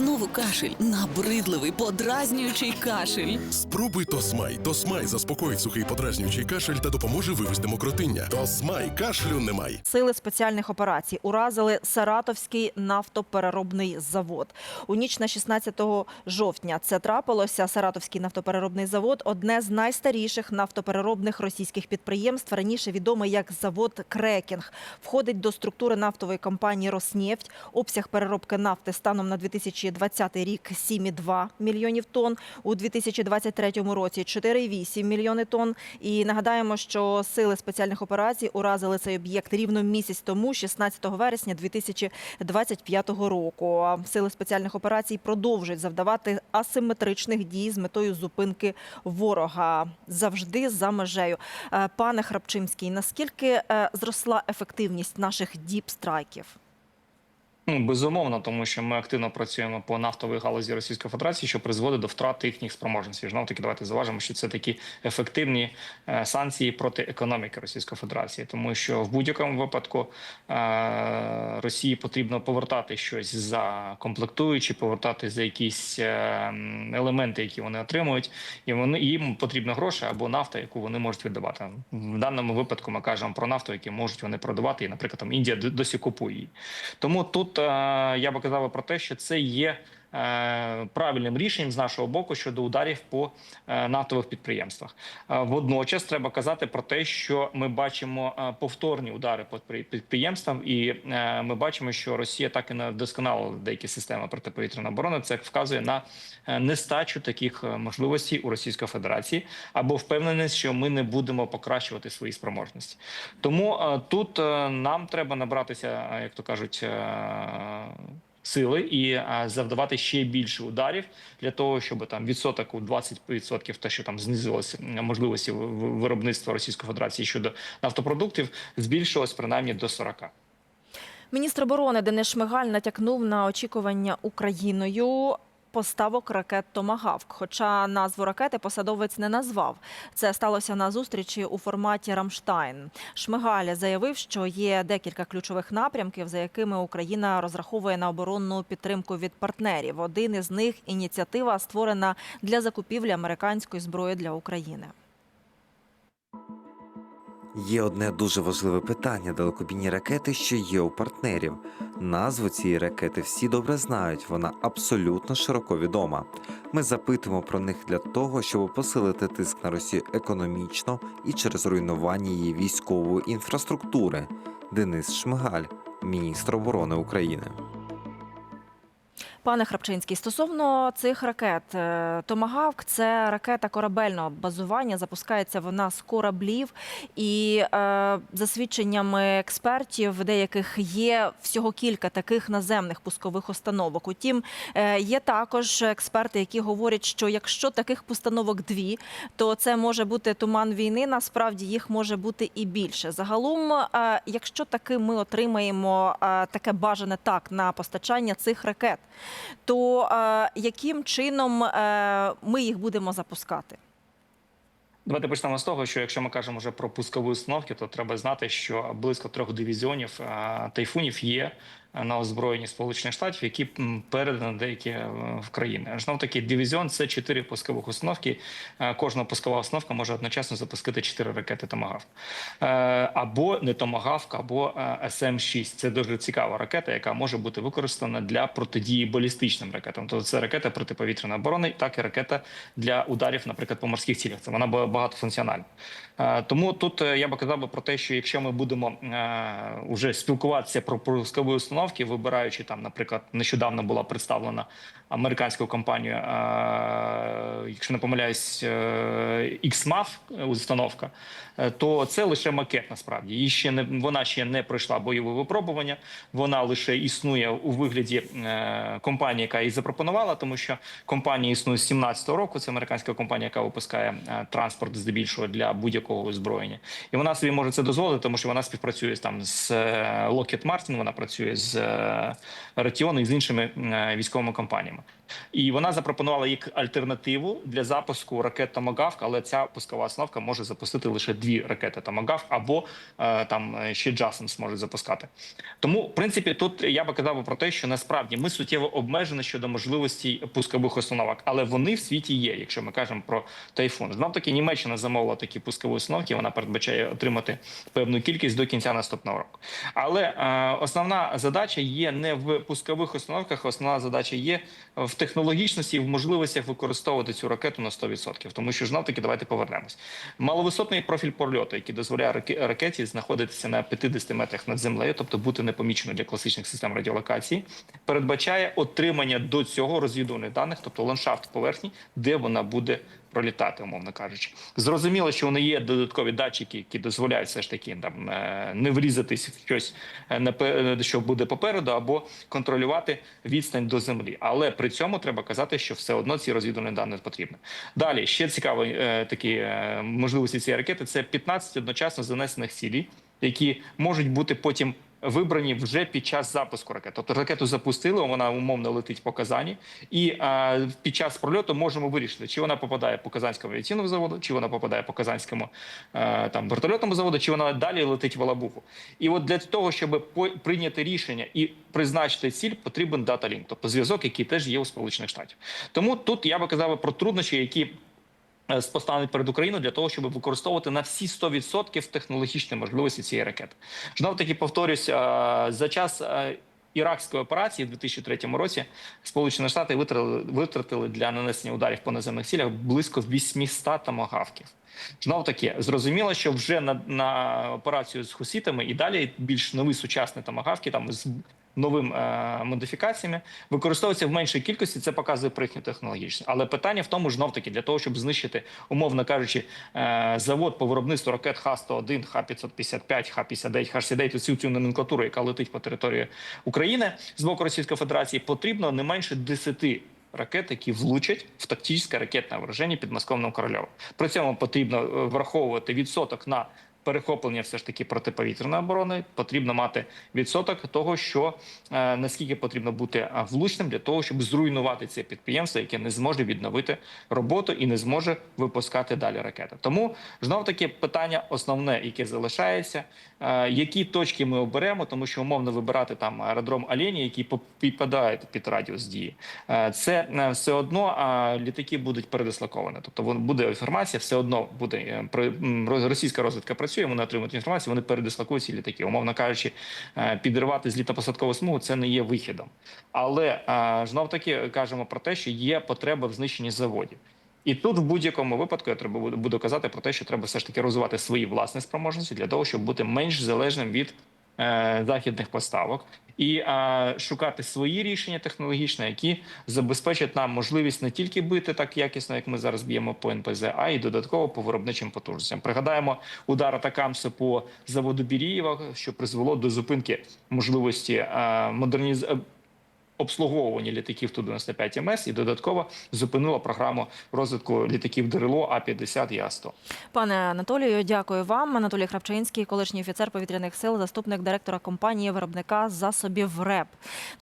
Знову кашель, набридливий, подразнюючий кашель. Спробуй Тосмай. Тосмай заспокоїть сухий подразнюючий кашель та допоможе вивести мокротиння. Тосмай кашлю немає. Сили спеціальних операцій уразили Саратовський нафтопереробний завод. У ніч на 16 жовтня це трапилося. Саратовський нафтопереробний завод одне з найстаріших нафтопереробних російських підприємств, раніше відомий як завод Крекінг. Входить до структури нафтової компанії Роснефть. Обсяг переробки нафти станом на 2020 рік 7,2 мільйонів тонн. У 2023 році 4,8 мільйони тонн. І нагадаємо, що сили спеціальних операцій уразили цей об'єкт рівно місяць тому, 16 вересня 2025 року. Сили спеціальних операцій продовжують завдавати асиметричних дій з метою зупинки ворога завжди за межею. Е, Пане Храпчинський, наскільки е, зросла ефективність наших діпстрайків? Ну, безумовно, тому що ми активно працюємо по нафтовій галузі Російської Федерації, що призводить до втрати їхніх спроможностей. Знову таки, давайте зважимо, що це такі ефективні е, санкції проти економіки Російської Федерації, тому що в будь-якому випадку е, Росії потрібно повертати щось за комплектуючі, повертати за якісь е, елементи, які вони отримують, і вони їм потрібно гроші або нафта, яку вони можуть віддавати. В даному випадку ми кажемо про нафту, які можуть вони продавати, і, наприклад, там Індія досі купує. Тому тут я би казав про те, що це є е, правильним рішенням з нашого боку щодо ударів по е, нафтових підприємствах. Е, Водночас треба казати про те, що ми бачимо е, повторні удари по підприємствам, і е, ми бачимо, що Росія так і не вдосконалила деякі системи протиповітряної оборони. Це вказує на е, нестачу таких е, можливостей у Російської Федерації або впевненість, що ми не будемо покращувати свої спроможності. Тому е, тут е, нам треба набратися, е, як то кажуть. Сили і завдавати ще більше ударів для того, щоб там відсоток у 20% те, що там знизилося можливості виробництва Російської Федерації щодо нафтопродуктів, збільшилось принаймні до 40%. Міністр оборони Денис Шмигаль натякнув на очікування Україною поставок ракет Томагавк. Хоча назву ракети посадовець не назвав. Це сталося на зустрічі у форматі Рамштайн. Шмигаль заявив, що є декілька ключових напрямків, за якими Україна розраховує на оборонну підтримку від партнерів. Один із них ініціатива створена для закупівлі американської зброї для України. Є одне дуже важливе питання далекобійні ракети, що є у партнерів. Назву цієї ракети всі добре знають, вона абсолютно широко відома. Ми запитуємо про них для того, щоб посилити тиск на Росію економічно і через руйнування її військової інфраструктури. Денис Шмигаль, міністр оборони України. Пане Храпчинський, стосовно цих ракет, е, Томагавк це ракета корабельного базування. Запускається вона з кораблів, і е, за свідченнями експертів, деяких є всього кілька таких наземних пускових установок. Утім, е, є також експерти, які говорять, що якщо таких постановок дві, то це може бути туман війни. Насправді їх може бути і більше. Загалом, якщо таки ми отримаємо таке бажане так на постачання цих ракет, то е, яким чином е, ми їх будемо запускати? Давайте почнемо з того, що якщо ми кажемо вже про пускові установки, то треба знати, що близько трьох дивізіонів е, тайфунів є на озброєнні Сполучених Штатів, які м, передані деякі е, в країни. Знов таки дивізіон це чотири пускових установки. Е, Кожна пускова установка може одночасно запустити чотири ракети Томагавк. Е, або не Томагавк, або е, СМ-6. Це дуже цікава ракета, яка може бути використана для протидії балістичним ракетам. Тобто це ракета протиповітряної оборони, так і ракета для ударів, наприклад, по морських цілях. Це вона ба- багатофункціональна. Тому тут я би казав про те, що якщо ми будемо уже спілкуватися про пускові установки, вибираючи там, наприклад, нещодавно була представлена американською компанією, е, якщо не помиляюсь, е, XMAF установка, е, то це лише макет. Насправді її ще не вона ще не пройшла бойове випробування. Вона лише існує у вигляді е, компанії, яка її запропонувала, тому що компанія існує з 17-го року. Це американська компанія, яка випускає е, транспорт здебільшого для будь-якого озброєння, і вона собі може це дозволити, тому що вона співпрацює там з е, Lockheed Martin, вона працює з е, Raytheon і з іншими е, військовими компаніями. channel. І вона запропонувала як альтернативу для запуску ракет Томагавк, але ця пускова установка може запустити лише дві ракети Томагавк або е, там е, ще Джасенс може запускати. Тому, в принципі, тут я би казав про те, що насправді ми суттєво обмежені щодо можливості пускових установок, але вони в світі є, якщо ми кажемо про тайфун. Знов таки Німеччина замовила такі пускові установки. Вона передбачає отримати певну кількість до кінця наступного року. Але е, основна задача є не в пускових установках, основна задача є в технологічності і в можливостях використовувати цю ракету на 100%. Тому що знов таки давайте повернемось. Маловисотний профіль польоту, який дозволяє ракеті знаходитися на 50 метрах над землею, тобто бути непоміченою для класичних систем радіолокації, передбачає отримання до цього розвідувальних даних, тобто ландшафт поверхні, де вона буде пролітати, умовно кажучи. Зрозуміло, що вони є додаткові датчики, які дозволяють все ж таки там е, не врізатись в щось, е, напе- що буде попереду, або контролювати відстань до землі. Але при цьому треба казати, що все одно ці розвідувальні дані потрібні. Далі ще цікаві е, такі е, можливості цієї ракети: це 15 одночасно занесених цілей, які можуть бути потім. Вибрані вже під час запуску ракет. Тобто ракету запустили, вона умовно летить по Казані, і е, під час прольоту можемо вирішити, чи вона попадає по Казанському авіаційному заводу, чи вона попадає по Казанському е, там вертольотному заводу, чи вона далі летить в Алабуху. І от для того, щоб прийняти рішення і призначити ціль, потрібен дата-лінк, тобто зв'язок, який теж є у Сполучених Штатів. Тому тут я би казав про труднощі, які поставить перед Україною для того, щоб використовувати на всі 100% технологічні можливості цієї ракети. Знов таки повторюсь, е, за час е, іракської операції в 2003 році Сполучені Штати витратили, для нанесення ударів по наземних цілях близько 800 томагавків. Знов таки зрозуміло, що вже на, на операцію з хусітами і далі більш нові сучасні томагавки там з новим е, модифікаціями використовуються в меншій кількості. Це показує про їхню технологічність. Але питання в тому знов таки для того, щоб знищити, умовно кажучи, е, завод по виробництву ракет Х-101, Х-555, Х-59, Х-69, усю цю номенклатуру, яка летить по території України з боку Російської Федерації, потрібно не менше 10 ракет, які влучать в тактичне ракетне враження під Московним Корольовим. При цьому потрібно е, враховувати відсоток на перехоплення все ж таки протиповітряної оборони. Потрібно мати відсоток того, що е, наскільки потрібно бути е, влучним для того, щоб зруйнувати це підприємство, яке не зможе відновити роботу і не зможе випускати далі ракети. Тому знов таки питання основне, яке залишається, е, які точки ми оберемо, тому що умовно вибирати там аеродром Алені, який підпадає під радіус дії. Це е, все одно літаки будуть передислоковані. Тобто буде інформація, все одно буде е, російська розвідка працює, вони отримують інформацію, вони передислокують ці літаки. Умовно кажучи, е, підривати злітно-посадкову смугу це не є вихідом. Але знов таки кажемо про те, що є потреба в знищенні заводів. І тут в будь-якому випадку я треба буду- казати про те, що треба все ж таки розвивати свої власні спроможності для того, щоб бути менш залежним від е, західних поставок і е, шукати свої рішення технологічні, які забезпечать нам можливість не тільки бити так якісно, як ми зараз б'ємо по НПЗ, а й додатково по виробничим потужностям. Пригадаємо удар атакамси по заводу Бірієва, що призвело до зупинки можливості е, обслуговування літаків Ту-95 МС і додатково зупинила програму розвитку літаків ДРЛО А-50 і А-100. Пане Анатолію, дякую вам. Анатолій Храпчинський, колишній офіцер повітряних сил, заступник директора компанії виробника засобів РЕП.